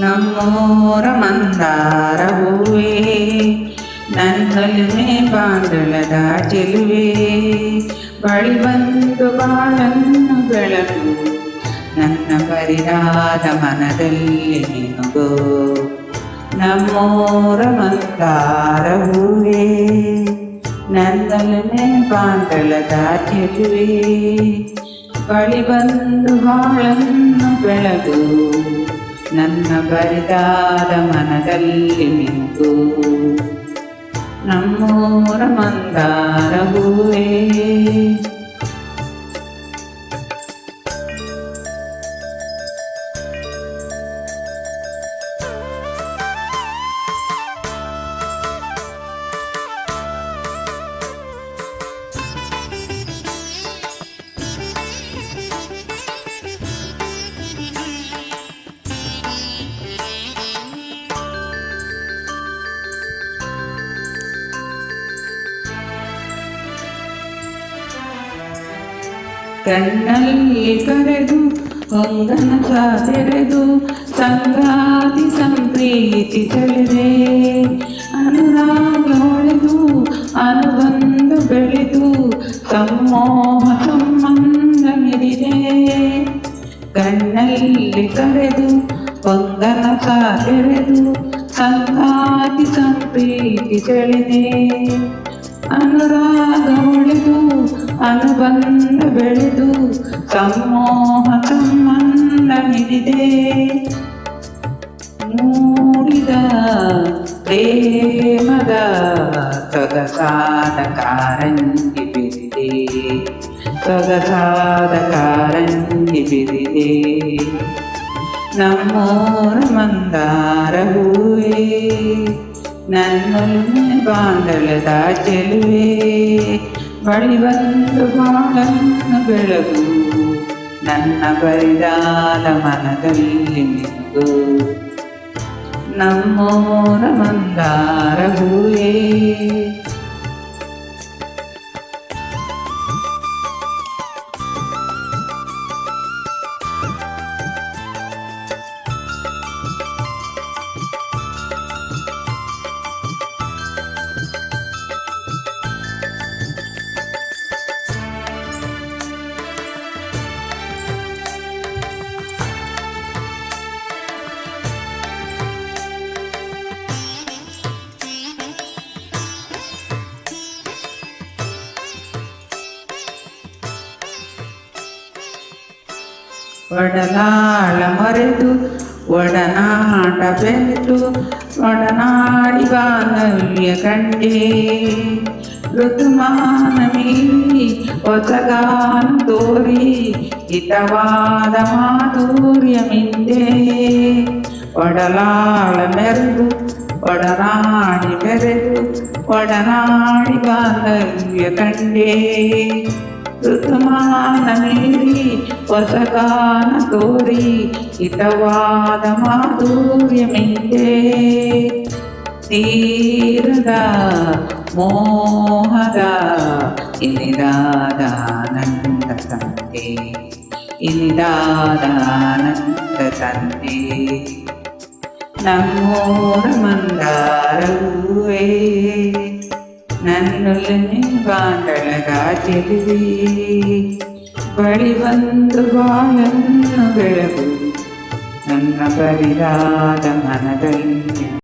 ನಮ್ಮೋರ ಮಂದಾರ ಹೂವೇ ನನ್ನೊಲುಮೆ ಬಾಂಡಲದ ಚೆಲುವೆ. ಬಳಿ ಬಂದು ಬಾಳನ್ನು ಬೆಳಕು ನನ್ನ ಪರಿರಾದ ಮನದಲ್ಲಿ ನಿನಗೋ. ನಮ್ಮೋರ ಮಂದಾರ ಹೂವೇ ನನ್ನೊಲುಮೆ ಬಾಂಡಲದ ಚೆಲುವೆ. ಬಳಿ ಬಂದು ಬಾಳನ್ನು ಬೆಳಗು ನನ್ನ ಬರಿದಾದ ಮನದಲ್ಲಿ ನಿಂತು ನಮ್ಮೂರ ಮಂದಾರ ಹೂವೇ ಕಣ್ಣಲ್ಲಿ ಕರೆದು ಹೊಂಗನ ತೆರೆದು ಸಂಗಾತಿ ಸಂಪ್ರೀತಿ ಚಳಿದೆ ಅನುರಾಗ ಹೊಳೆದು, ಅನುಬಂಧ ಬೆಳೆದು ಸಮ್ಮೋಹ ಸಂಬಂಧ ಮಿರಿದೆ. ಕಣ್ಣಲ್ಲಿ ಕರೆದು ಹೊಂಗನ ತೆರೆದು ಸಂಗಾತಿ ಸಂಪ್ರೀತಿ ಚಳಿದೆ ಅನುರಾಗ ಹೊಳೆದು ಅನುಬಂಧ ಬೆಳೆದು ಸಮೋಹ ಸಂಬಂಧ ಹಿಡಿದೆ. ಮೂಡಿದ ಪ್ರೇಮದ ಸೊಗಸಾದ ಕಾರಂಗಿ ಬಿರಿದೆ. ಸೊಗಸಾದ ಕಾರಂಗಿ ಬಿರಿದೆ. ನಮ್ಮೋರ ಮಂದಾರ ಹೂವೇ. ನನ್ನೊಲುಮೆ ಬಾಂಡಲದ ಚೆಲುವೆ ಬಳಿ ಬಂದು ಬಾಳನ್ನು ಬೆಳಗು ನನ್ನ ಬರಿದಾದ ಮನದಲ್ಲಿ ನಿಂತು ನಮ್ಮೋರ ಮಂದಾರ ಹೂವೇ ಒಡಲಾಳ ಮರೆತು ಒಡನಾಟ ಬೆರೆತು ಒಡನಾಡಿ ಬಾಂಧವ್ಯ ಕಂಡೇ ಋತುಮಾನ ಮೀರಿ ಹೊಸಗಾನ ತೋರಿ ಹಿತವಾದ ಮಾಧುರ್ಯ ಮಿಂದೆ ಒಡಲಾಳ ಮೆರೆದು ಒಡನಾಡಿ ಬೆರೆದು ಒಡನಾಡಿ ಬಾಂಧವ್ಯ ಕಂಡೇ ಋತುಮಾನ ಮೀರಿ ಹೊಸಗಾನ ತೋರಿ ಹಿತವಾದ ಮಾಧುರ್ಯ ಮಿಂದೆ ತೀರದ ಮೋಹದ ಇನಿದಾದ ಆನಂದ ತಂದೆ ಇನಿದಾದ ಆನಂದ ತಂದೆ ನಮ್ಮೂರ ಮಂದಾರವೇ ನನ್ನೊಲನೆ ಬಾಂಡಳಗ ಚೆಲುವೆ ಬಳಿ ಬಂದು ಬಾಳನ್ನು ಬೆಳಗು ನನ್ನ ಬರಿದಾದ ಮನದಲ್ಲಿ